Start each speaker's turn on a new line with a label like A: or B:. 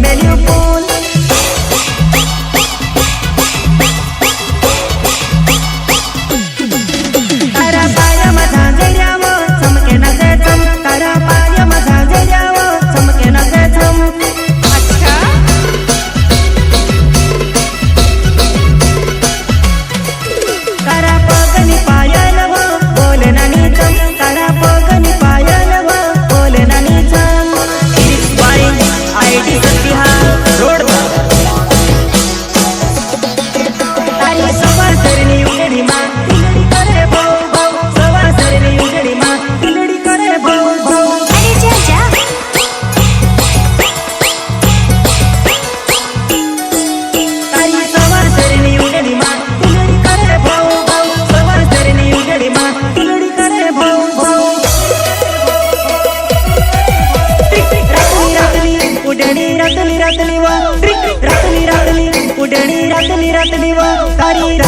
A: Meli रातली वा. रातली रातली. उडणी रातली रातली वा. तारी